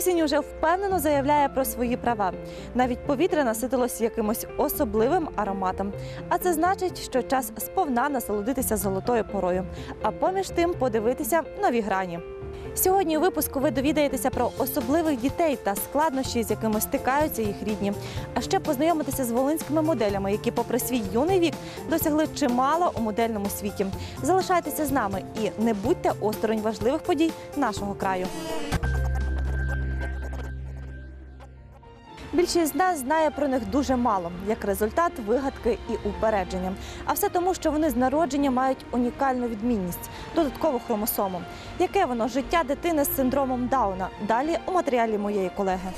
Осінь уже впевнено заявляє про свої права. Навіть повітря наситилось якимось особливим ароматом. А це значить, що час сповна насолодитися золотою порою, а поміж тим подивитися нові грані. Сьогодні у випуску ви довідаєтеся про особливих дітей та складнощі, з якими стикаються їх рідні. А ще познайомитися з волинськими моделями, які, попри свій юний вік, досягли чимало у модельному світі. Залишайтеся з нами і не будьте осторонь важливих подій нашого краю. Більшість з нас знає про них дуже мало, як результат вигадки і упередження. А все тому, що вони з народження мають унікальну відмінність додаткову хромосому. Яке воно життя дитини з синдромом Дауна? Далі у матеріалі моєї колеги.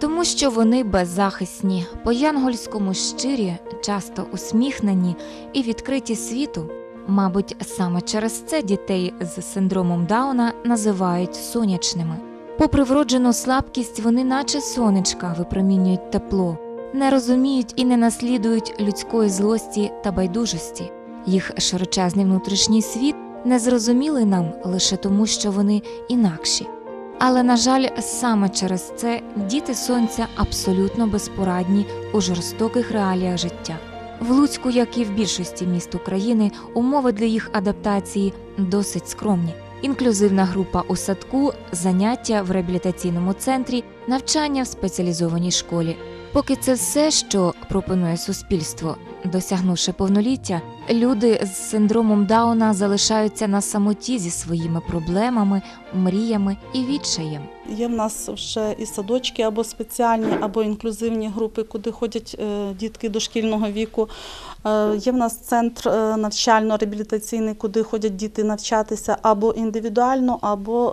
Тому що вони беззахисні, по-янгольському щирі, часто усміхнені і відкриті світу. Мабуть, саме через це дітей з синдромом Дауна називають сонячними. Попри вроджену слабкість, вони, наче сонечка, випромінюють тепло, не розуміють і не наслідують людської злості та байдужості. Їх широчезний внутрішній світ незрозумілий нам лише тому, що вони інакші. Але, на жаль, саме через це діти сонця абсолютно безпорадні у жорстоких реаліях життя. В Луцьку, як і в більшості міст України, умови для їх адаптації досить скромні. Інклюзивна група у садку, заняття в реабілітаційному центрі, навчання в спеціалізованій школі. Поки це все, що пропонує суспільство, досягнувши повноліття, люди з синдромом Дауна залишаються на самоті зі своїми проблемами, мріями і відчаєм. Є в нас ще і садочки або спеціальні, або інклюзивні групи, куди ходять е, дітки дошкільного віку. Е, Є в нас центр е, навчально-реабілітаційний, куди ходять діти навчатися або індивідуально, або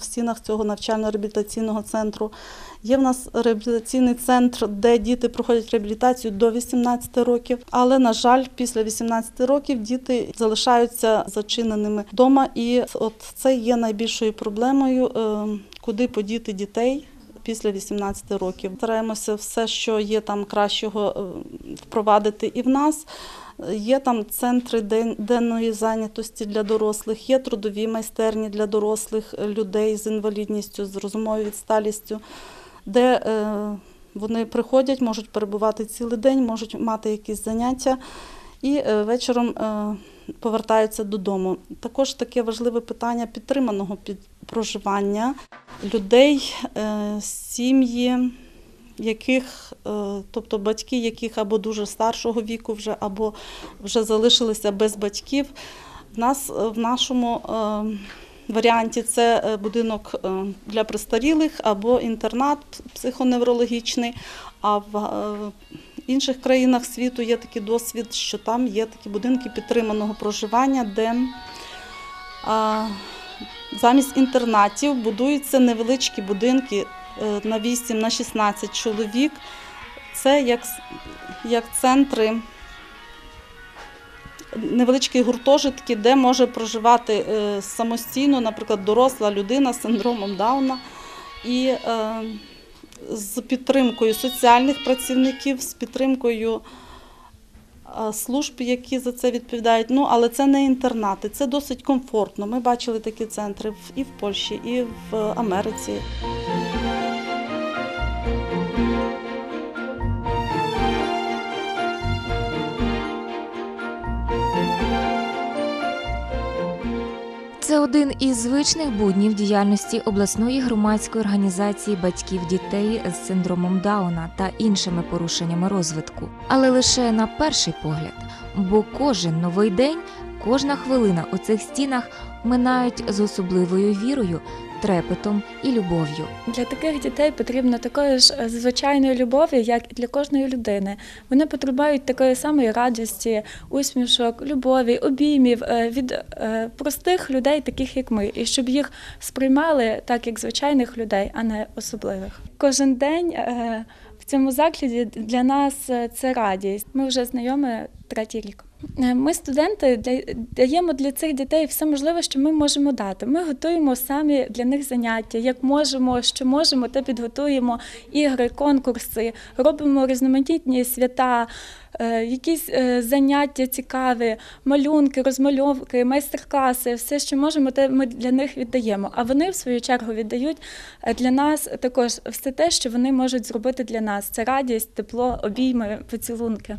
в стінах цього навчально-реабілітаційного центру. Є в нас реабілітаційний центр, де діти проходять реабілітацію до 18 років. Але, на жаль, після 18 років діти залишаються зачиненими вдома. І от це є найбільшою проблемою, е, куди подіти дітей. Після 18 років стараємося все, що є там кращого, е, впровадити і в нас. Є там центри денної зайнятості для дорослих, є трудові майстерні для дорослих е, людей з інвалідністю, з розумовою відсталістю, де вони приходять, можуть перебувати цілий день, можуть мати якісь заняття і е, вечором е, повертаються додому. Також таке важливе питання підтриманого під проживання людей, е, сім'ї, яких, тобто батьки, яких або дуже старшого віку вже, або вже залишилися без батьків. В нас в нашому варіанті це будинок для престарілих або інтернат психоневрологічний. А в е, інших країнах світу є такий досвід, що там є такі будинки підтриманого проживання, де замість інтернатів будуються невеличкі будинки е, на 8 на 16 чоловік. Це як, як центри, невеличкі гуртожитки, де може проживати е, самостійно, наприклад, доросла людина з синдромом Дауна. І е, з підтримкою соціальних працівників, з підтримкою е, служб, які за це відповідають. Ну, але це не інтернати, це досить комфортно. Ми бачили такі центри і в Польщі, і в Америці. Один із звичних буднів діяльності обласної громадської організації батьків дітей з синдромом Дауна та іншими порушеннями розвитку, але лише на перший погляд, бо кожен новий день, кожна хвилина у цих стінах минають з особливою вірою, трепетом і любов'ю. Для таких дітей потрібно такої ж е, звичайної любові, як і для кожної людини. Вони потребують такої самої радості, усмішок, любові, обіймів е, від е, простих людей, таких як ми, і щоб їх сприймали так, як звичайних людей, а не особливих. Кожен день цьому закладі для нас е, це радість. Ми вже знайомі третій рік. Е, Ми, студенти, даємо для цих дітей все можливе, що ми можемо дати. Ми готуємо самі для них заняття, як можемо, що можемо, те підготуємо ігри, конкурси, робимо різноманітні свята, якісь е, заняття цікаві, малюнки, розмальовки, майстер-класи, все, що можемо, те ми для них віддаємо. А вони, в свою чергу, віддають е, для нас також все те, що вони можуть зробити для нас. Це радість, тепло, обійми, поцілунки.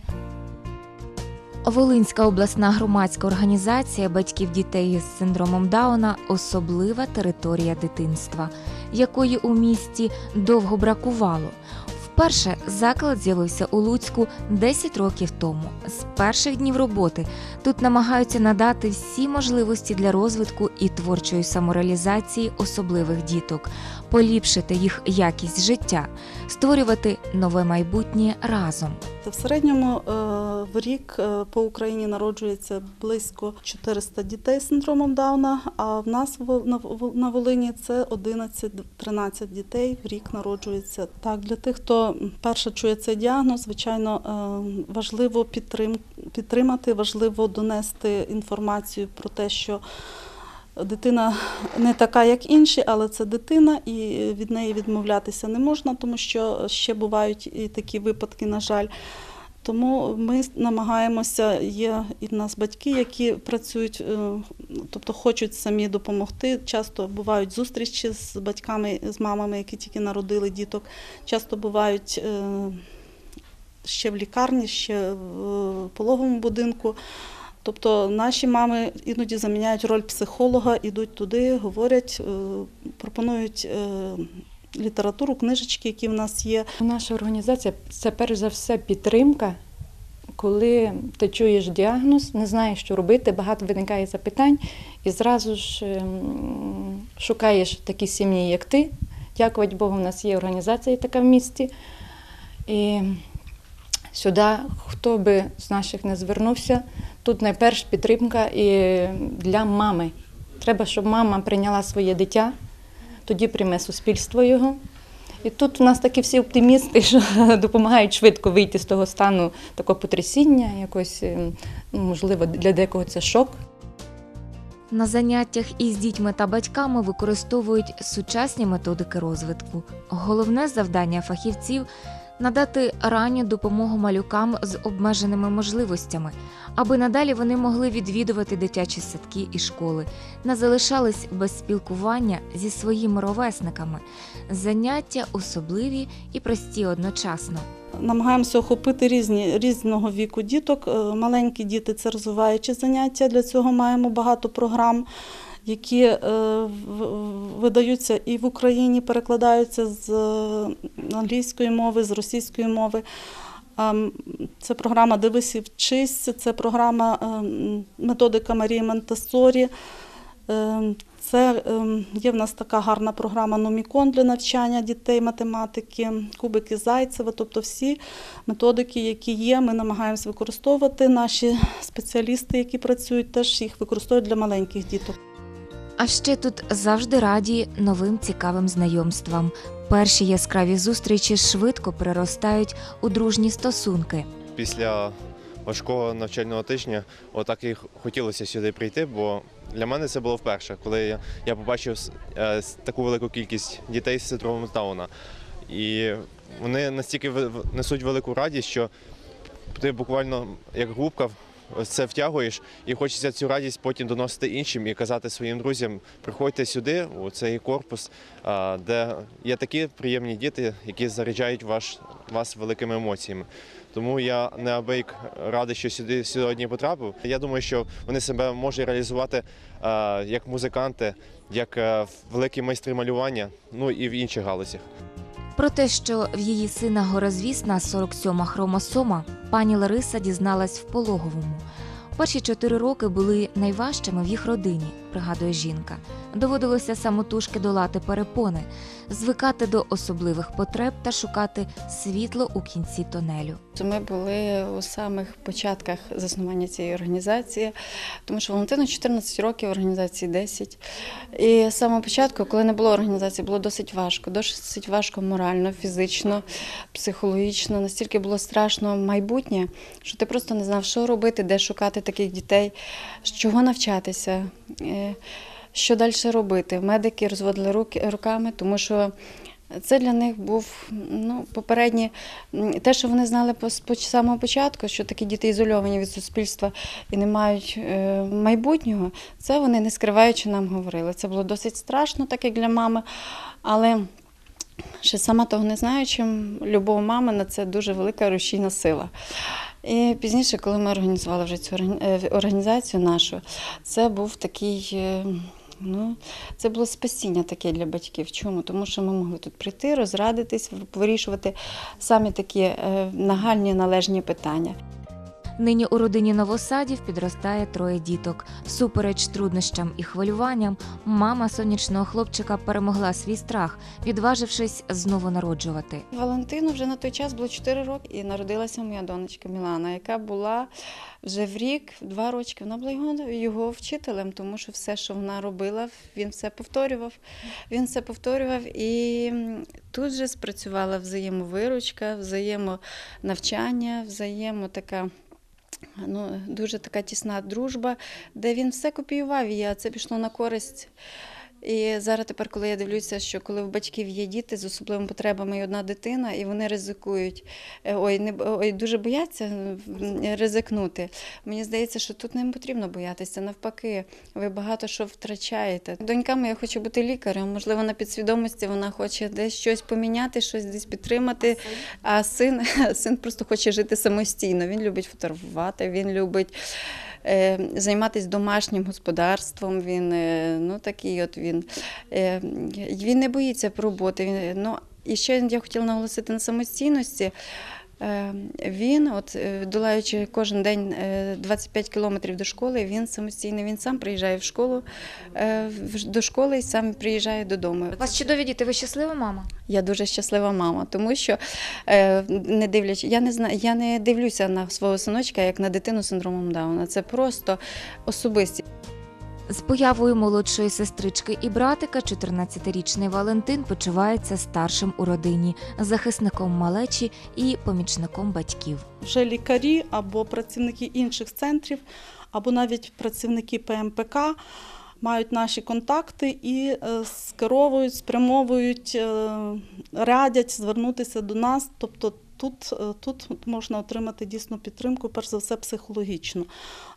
Волинська обласна громадська організація батьків дітей з синдромом Дауна особлива територія дитинства, якої у місті довго бракувало. Вперше заклад з'явився у Луцьку 10 років тому. З перших днів роботи тут намагаються надати всі можливості для розвитку і творчої самореалізації особливих діток, поліпшити їх якість життя, створювати нове майбутнє разом. В середньому е, в рік е, по Україні народжується близько 400 дітей з синдромом Дауна, а в нас на Волині це 11-13 дітей в рік народжується. Так, для тих, хто перше чує цей діагноз, звичайно, е, важливо підтрим, підтримати, важливо донести інформацію про те, що Дитина не така, як інші, але це дитина, і від неї відмовлятися не можна, тому що ще бувають і такі випадки, на жаль. Тому ми намагаємося, є і в нас батьки, які працюють, е, тобто хочуть самі допомогти. Часто бувають зустрічі з батьками, з мамами, які тільки народили діток. Часто бувають е, ще в лікарні, ще в пологовому будинку. Тобто наші мами іноді заміняють роль психолога, ідуть туди, говорять, е, пропонують е, літературу, книжечки, які в нас є. Наша організація це перш за все підтримка. Коли ти чуєш діагноз, не знаєш, що робити, багато виникає запитань, і зразу ж ем, шукаєш такі сім'ї, як ти. Дякувати Богу, у нас є організація така в місті. І сюди, хто би з наших не звернувся, тут найперш підтримка і для мами. Треба, щоб мама прийняла своє дитя, тоді прийме суспільство його. І тут у нас такі всі оптимісти, що допомагають швидко вийти з того стану такого потрясіння, якось, ем, можливо, для декого це шок. На заняттях із дітьми та батьками використовують сучасні методики розвитку. Головне завдання фахівців надати ранню допомогу малюкам з обмеженими можливостями, аби надалі вони могли відвідувати дитячі садки і школи, не залишались без спілкування зі своїми ровесниками. Заняття особливі і прості одночасно. Намагаємося охопити різні, різного віку діток. Е, Маленькі діти це розвиваючі заняття. Для цього маємо багато програм, які е, видаються і в Україні, перекладаються з англійської мови, з російської мови. Це програма Дивись і вчись, це програма е, методика Марії Монтессорі. Е, Це є в нас така гарна програма Номікон для навчання дітей математики, кубики Зайцева. Тобто всі методики, які є, ми намагаємося використовувати. Наші спеціалісти, які працюють, теж їх використовують для маленьких діток. А ще тут завжди раді новим цікавим знайомствам. Перші яскраві зустрічі швидко переростають у дружні стосунки. після важкого навчального тижня отак і хотілося сюди прийти, бо для мене це було вперше, коли я, побачив е, таку велику кількість дітей з синдромом Дауна. І вони настільки несуть велику радість, що ти буквально як губка це втягуєш, і хочеться цю радість потім доносити іншим і казати своїм друзям: приходьте сюди, у цей корпус, де є такі приємні діти, які заряджають ваш, вас великими емоціями. Тому я неабияк радий, що сюди сьогодні потрапив. Я думаю, що вони себе можуть реалізувати як музиканти, як е, великі майстри малювання, ну і в інших галузях. Про те, що в її сина горозвісна 47-ма хромосома, пані Лариса дізналась в пологовому. Перші чотири роки були найважчими в їх родині, пригадує жінка. Доводилося самотужки долати перепони, звикати до особливих потреб та шукати світло у кінці тонелю. Ми були у самих початках заснування цієї організації, тому що Валентину 14 років, організації 10. І з самого початку, коли не було організації, було досить важко. Досить важко морально, фізично, психологічно. Настільки було страшно майбутнє, що ти просто не знав, що робити, де шукати таких дітей, з чого навчатися. Що далі робити? Медики розводили руки руками, тому що Це для них був ну, попереднє те, що вони знали з самого початку, що такі діти ізольовані від суспільства і не мають е, майбутнього. Це вони не скриваючи нам говорили. Це було досить страшно, так як для мами. Але ще сама того не знаючи, любов мами на це дуже велика рушійна сила. І пізніше, коли ми організували вже цю е, організацію нашу, це був такий. е, Ну, це було спасіння таке для батьків. Чому? Тому що ми могли тут прийти, розрадитись, вирішувати самі такі е, нагальні належні питання. Нині у родині новосадів підростає троє діток. Всупереч труднощам і хвилюванням, мама сонячного хлопчика перемогла свій страх, відважившись знову народжувати. Валентину вже на той час було 4 роки, і народилася моя донечка Мілана, яка була вже в рік, два роки. Вона була його, його вчителем, тому що все, що вона робила, він все повторював. Він все повторював, і тут же спрацювала взаємовиручка, взаємонавчання, взаємо така. Ну, дуже така тісна дружба, де він все копіював і це пішло на користь. І зараз тепер, коли я дивлюся, що коли в батьків є діти з особливими потребами і одна дитина, і вони ризикують, е, ой, не ой, дуже бояться ризикнути. Мені здається, що тут не потрібно боятися. Навпаки, ви багато що втрачаєте. Донька моя хоче бути лікарем. Можливо, на підсвідомості вона хоче десь щось поміняти, щось десь підтримати. А син, син просто хоче жити самостійно. Він любить фотографувати, він любить. Е, Займатися домашнім господарством, він е, ну такий от він. Е, Він не боїться роботи. Він, ну, і ще я хотіла наголосити на самостійності. Е, Він, от е, долаючи кожен день е, 25 кілометрів до школи, він самостійний. Він сам приїжджає в школу е, до школи і сам приїжджає додому. У вас чудові діти, ви щаслива мама? Я дуже щаслива мама, тому що е, не дивлячи, я не знаю, я не дивлюся на свого синочка як на дитину з синдромом Дауна. Це просто особисті. З появою молодшої сестрички і братика 14-річний Валентин почувається старшим у родині, захисником малечі і помічником батьків. Вже лікарі або працівники інших центрів, або навіть працівники ПМПК мають наші контакти і е, скеровують, спрямовують, е, радять звернутися до нас. Тобто тут, е, тут можна отримати дійсно підтримку, перш за все, психологічну.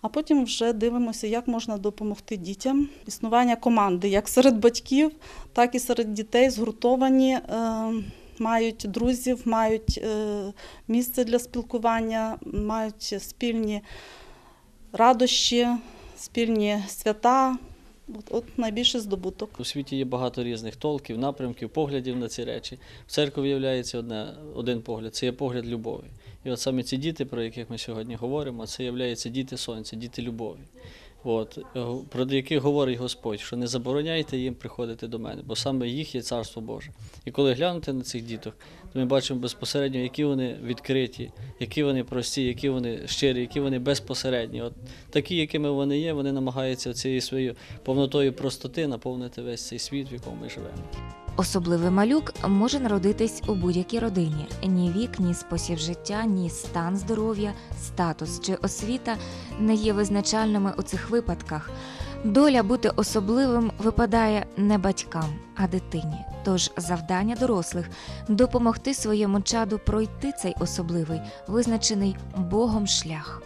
А потім вже дивимося, як можна допомогти дітям. Існування команди як серед батьків, так і серед дітей згуртовані. е, Мають друзів, мають е, місце для спілкування, мають спільні радощі, спільні свята. От, от найбільший здобуток. У світі є багато різних толків, напрямків, поглядів на ці речі. В церкві виявляється одне, один погляд це є погляд любові. І от саме ці діти, про яких ми сьогодні говоримо, це являються діти сонця, діти любові. От, е, про яких говорить Господь, що не забороняйте їм приходити до мене, бо саме їх є царство Боже. І коли глянути на цих діток, то ми бачимо безпосередньо, які вони відкриті, які вони прості, які вони щирі, які вони безпосередні. От такі, якими вони є, вони намагаються цією своєю повнотою простоти наповнити весь цей світ, в якому ми живемо. Особливий малюк може народитись у будь-якій родині. Ні вік, ні спосіб життя, ні стан здоров'я, статус чи освіта не є визначальними у цих випадках. Доля бути особливим випадає не батькам, а дитині. Тож завдання дорослих допомогти своєму чаду пройти цей особливий, визначений Богом шлях.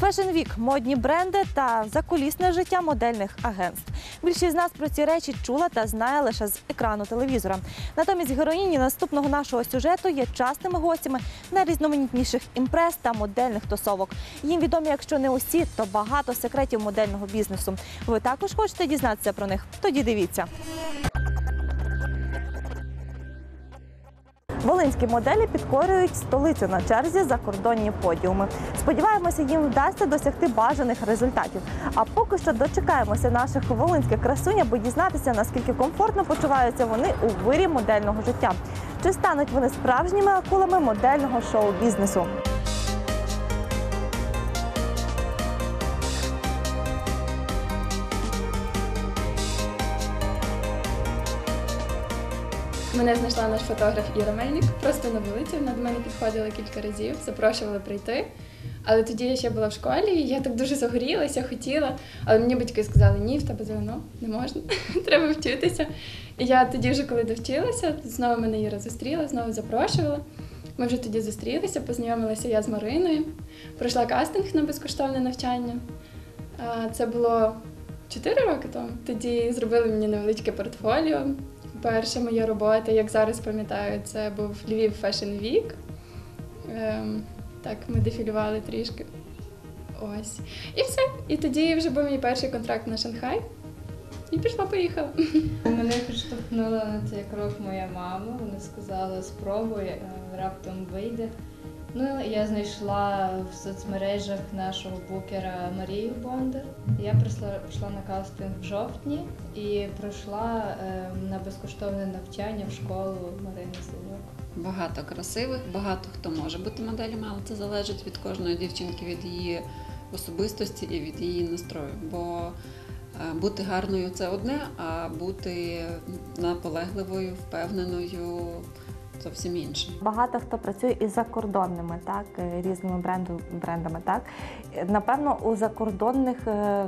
Week – модні бренди та закулісне життя модельних агентств. Більшість з нас про ці речі чула та знає лише з екрану телевізора. Натомість героїні наступного нашого сюжету є частими гостями найрізноманітніших імпрес та модельних тусовок. Їм відомі, якщо не усі, то багато секретів модельного бізнесу. Ви також хочете дізнатися про них? Тоді дивіться. Волинські моделі підкорюють столицю на черзі закордонні подіуми. Сподіваємося, їм вдасться досягти бажаних результатів. А поки що дочекаємося наших волинських красунь, аби дізнатися, наскільки комфортно почуваються вони у вирі модельного життя. Чи стануть вони справжніми акулами модельного шоу-бізнесу? Мене знайшла наш фотограф Іра Мельник просто на вулиці. Вона до мене підходила кілька разів, запрошувала прийти. Але тоді я ще була в школі, і я так дуже загорілася, хотіла. Але мені батьки сказали, ні, в тебе зелено, не можна, треба вчитися. І я тоді, вже коли довчилася, знову мене Іра зустріла, знову запрошувала. Ми вже тоді зустрілися, познайомилася я з Мариною, пройшла кастинг на безкоштовне навчання. Це було 4 роки тому. Тоді зробили мені невеличке портфоліо. Перша моя робота, як зараз пам'ятаю, це був Львів Fashion Week. Ем, так, ми дефілювали трішки. Ось. І все. І тоді вже був мій перший контракт на Шанхай. І пішла, поїхала. Мене підштовхнула на цей крок моя мама. Вона сказала, спробуй, е, раптом вийде. Ну, я знайшла в соцмережах нашого букера Марію Бондар. Я прийшла, на кастинг в жовтні і пройшла е, на безкоштовне навчання в школу Марини Синьок. Багато красивих, багато хто може бути моделями, але це залежить від кожної дівчинки, від її особистості і від її настрою. Бо е, бути гарною це одне, а бути наполегливою, впевненою зовсім інше. Багато хто працює із закордонними, так е, різними бренду, брендами. Так Е, напевно, у закордонних е,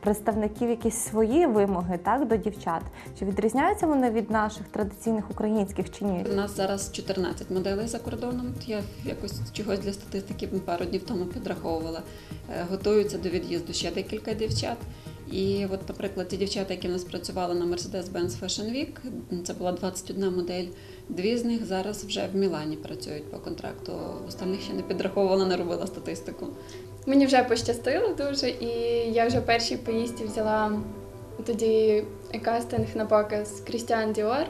представників якісь свої вимоги, так до дівчат. Чи відрізняються вони від наших традиційних українських чи ні? У нас зараз 14 моделей за кордоном. Я якось чогось для статистики пару днів тому підраховувала. Готуються до від'їзду ще декілька дівчат. І от, наприклад, ті дівчата, які в нас працювали на Mercedes-Benz Fashion Week, це була 21 модель. Дві з них зараз вже в Мілані працюють по контракту. Остальних ще не підраховувала, не робила статистику. Мені вже пощастило дуже, і я вже першій поїздці взяла тоді кастинг на показ Крістіан Діор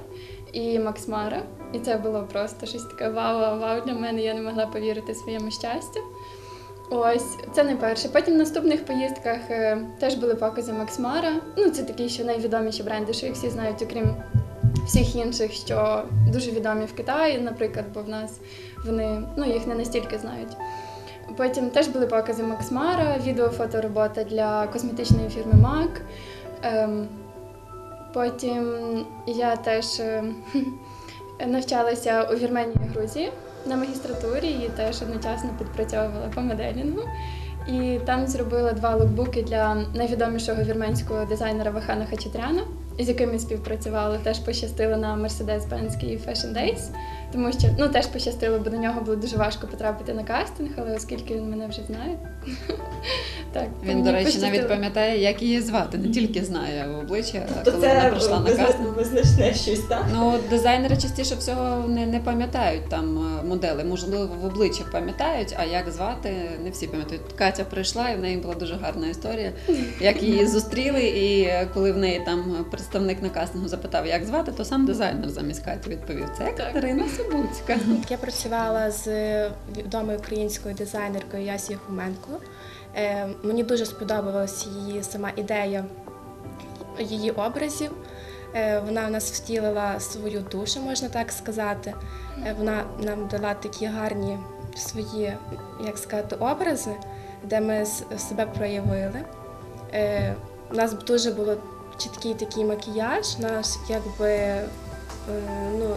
і Макс Мара. І це було просто щось таке вау, вау для мене. Я не могла повірити своєму щастю. Ось, це не перше. Потім в наступних поїздках е, теж були покази Макс Мара. Ну, це такі, що найвідоміші бренди, що їх всі знають, окрім всіх інших, що дуже відомі в Китаї, наприклад, бо в нас вони ну, їх не настільки знають. Потім теж були покази Макс Мара, відео-фоторобота для косметичної фірми MAC. Ем, потім я теж е, навчалася у Вірменії і Грузії на магістратурі і теж одночасно підпрацьовувала по моделінгу. І там зробила два лукбуки для найвідомішого вірменського дизайнера Вахана Хачатряна, з яким співпрацювала. Теж пощастило на Mercedes-Benz Київ Fashion Days, тому що ну теж пощастило, бо до нього було дуже важко потрапити на кастинг, але оскільки він мене вже знає, так Він, до речі, пощастило. навіть пам'ятає, як її звати, не тільки знає обличчя, коли вона прийшла на кастинг. визначне щось, так? Ну, дизайнери частіше всього не, не пам'ятають там е, модели. Можливо, в обличчя пам'ятають, а як звати, не всі пам'ятають. Катя прийшла, і в неї була дуже гарна історія, як її зустріли. І е, коли в неї там представник на кастингу запитав, як звати, то сам дизайнер замість Каті відповів: це Катерина Собуцька. Я працювала з відомою українською дизайнеркою Ясією Хоменко. Е, Мені дуже сподобалась її сама ідея її образів. Е, Вона в нас втілила свою душу, можна так сказати. Е, Вона нам дала такі гарні свої, як сказати, образи, де ми себе проявили. У нас дуже було чіткий такий макіяж, наш якби е, ну,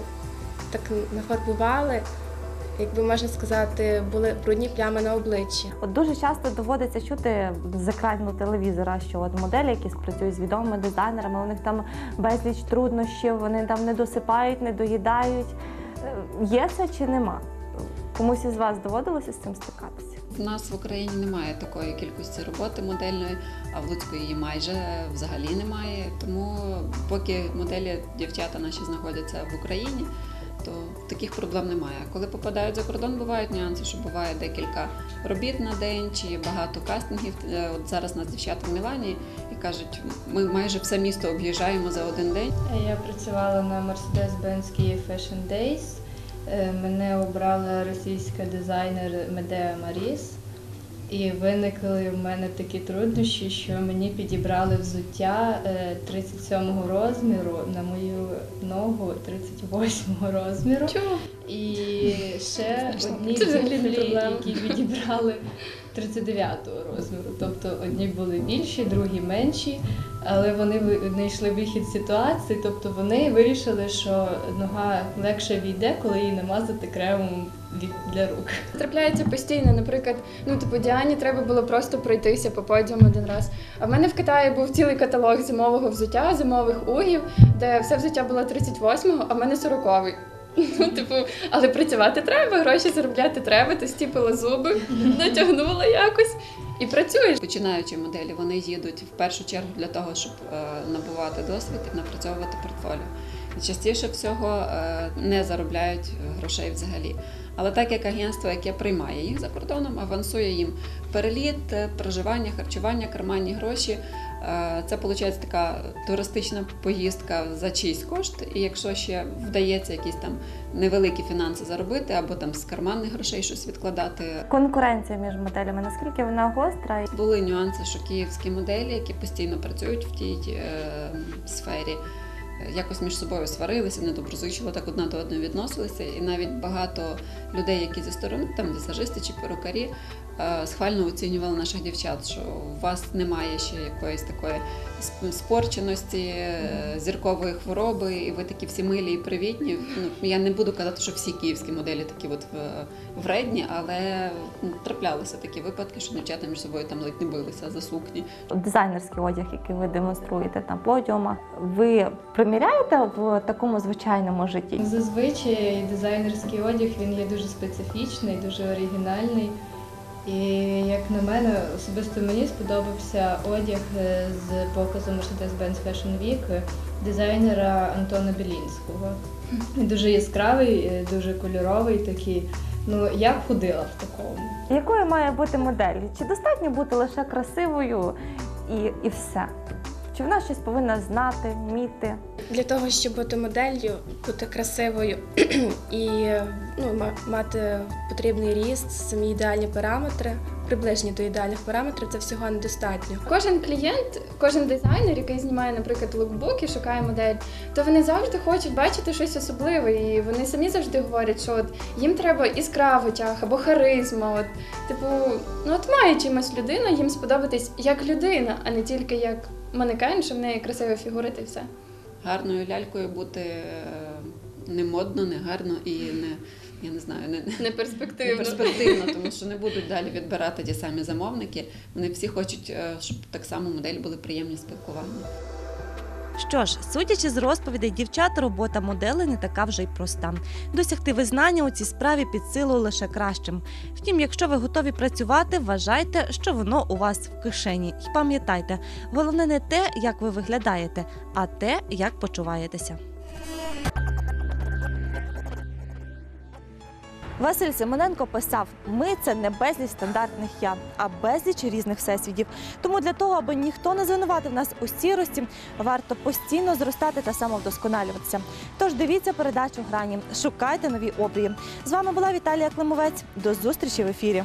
так нафарбували, якби можна сказати, були брудні плями на обличчі. От дуже часто доводиться чути з екрану телевізора, що от моделі, які працюють з відомими дизайнерами, у них там безліч труднощів, вони там не досипають, не доїдають. Е, Є це чи нема? Комусь із вас доводилося з цим стикатися? У нас в Україні немає такої кількості роботи модельної, а в Луцьку її майже взагалі немає. Тому поки моделі дівчата наші знаходяться в Україні, то таких проблем немає. Коли попадають за кордон, бувають нюанси, що буває декілька робіт на день чи багато кастингів. Е, От зараз нас дівчата в Мілані і кажуть, ми майже все місто об'їжджаємо за один день. Я працювала на Mercedes-Benz Київ Fashion Days. Е, Мене обрала російська дизайнер Медеа Маріс. І виникли в мене такі труднощі, що мені підібрали взуття е, 37-го розміру на мою ногу 38-го розміру. Чого? І ще одні туфлі, які підібрали 39-го розміру. Тобто одні були більші, другі менші, але вони знайшли вихід ситуації. Тобто вони вирішили, що нога легше війде, коли її намазати кремом для рук. Трапляється постійно. Наприклад, ну типу Діані треба було просто пройтися по подіуму один раз. А в мене в Китаї був цілий каталог зимового взуття, зимових угів, де все взуття було 38-го, а в мене 40-й. Ну, типу, але працювати треба, гроші заробляти треба, ти стіпила зуби, натягнула якось і працюєш. Починаючі моделі вони їдуть в першу чергу для того, щоб е, набувати досвід і напрацьовувати портфоліо. І частіше всього е, не заробляють грошей взагалі. Але так як агентство, яке приймає їх за кордоном, авансує їм переліт, е, проживання, харчування, карманні гроші. Е, Це виходить така туристична поїздка за чийсь кошт. І якщо ще вдається якісь там невеликі фінанси заробити, або там з карманних грошей щось відкладати, Конкуренція між моделями, наскільки вона гостра? були нюанси, що київські моделі, які постійно працюють в тій е, сфері, якось між собою сварилися, недоброзичливо так одна до одної відносилися. І навіть багато людей, які зі сторони, там візажисти чи перукарі, схвально оцінювали наших дівчат, що у вас немає ще якоїсь такої спорченості, е, зіркової хвороби, і ви такі всі милі і привітні. Ну, я не буду казати, що всі київські моделі такі от вредні, але ну, траплялися такі випадки, що дівчата між собою там ледь не билися за сукні. Дизайнерський одяг, який ви демонструєте на подіумах, ви приміряєте в такому звичайному житті? Зазвичай дизайнерський одяг він є дуже специфічний, дуже оригінальний. І як на мене, особисто мені сподобався одяг е, з показу Mercedes-Benz Fashion Week дизайнера Антона Білінського. Він Дуже яскравий, е, дуже кольоровий такий. Ну, я ходила в такому. Якою має бути модель? Чи достатньо бути лише красивою і, і все? Чи вона щось повинна знати, вміти? Для того, щоб бути моделлю, бути красивою і ну, мати потрібний ріст, самі ідеальні параметри, приближені до ідеальних параметрів, це всього недостатньо. Кожен клієнт, кожен дизайнер, який знімає, наприклад, лукбук і шукає модель, то вони завжди хочуть бачити щось особливе. І вони самі завжди говорять, що от їм треба іскра в очах або харизма. От, типу, ну от має чимось людина, їм сподобатись як людина, а не тільки як манекен, що в неї красива фігура та все. Гарною лялькою бути е, не модно, не гарно і не. Я не знаю, не, Не не перспективно. перспективно, тому що не будуть далі відбирати ті самі замовники. Вони всі хочуть, е, щоб так само модель були приємні спілкування. Що ж, судячи з розповідей дівчат, робота модели не така вже й проста. Досягти визнання у цій справі під силу лише кращим. Втім, якщо ви готові працювати, вважайте, що воно у вас в кишені. І пам'ятайте, головне не те, як ви виглядаєте, а те, як почуваєтеся. Василь Семененко писав: ми це не безліч стандартних я, а безліч різних всесвітів. Тому для того, аби ніхто не звинуватив нас у сірості, варто постійно зростати та самовдосконалюватися. Тож дивіться передачу грані, шукайте нові обрії. З вами була Віталія Климовець. До зустрічі в ефірі.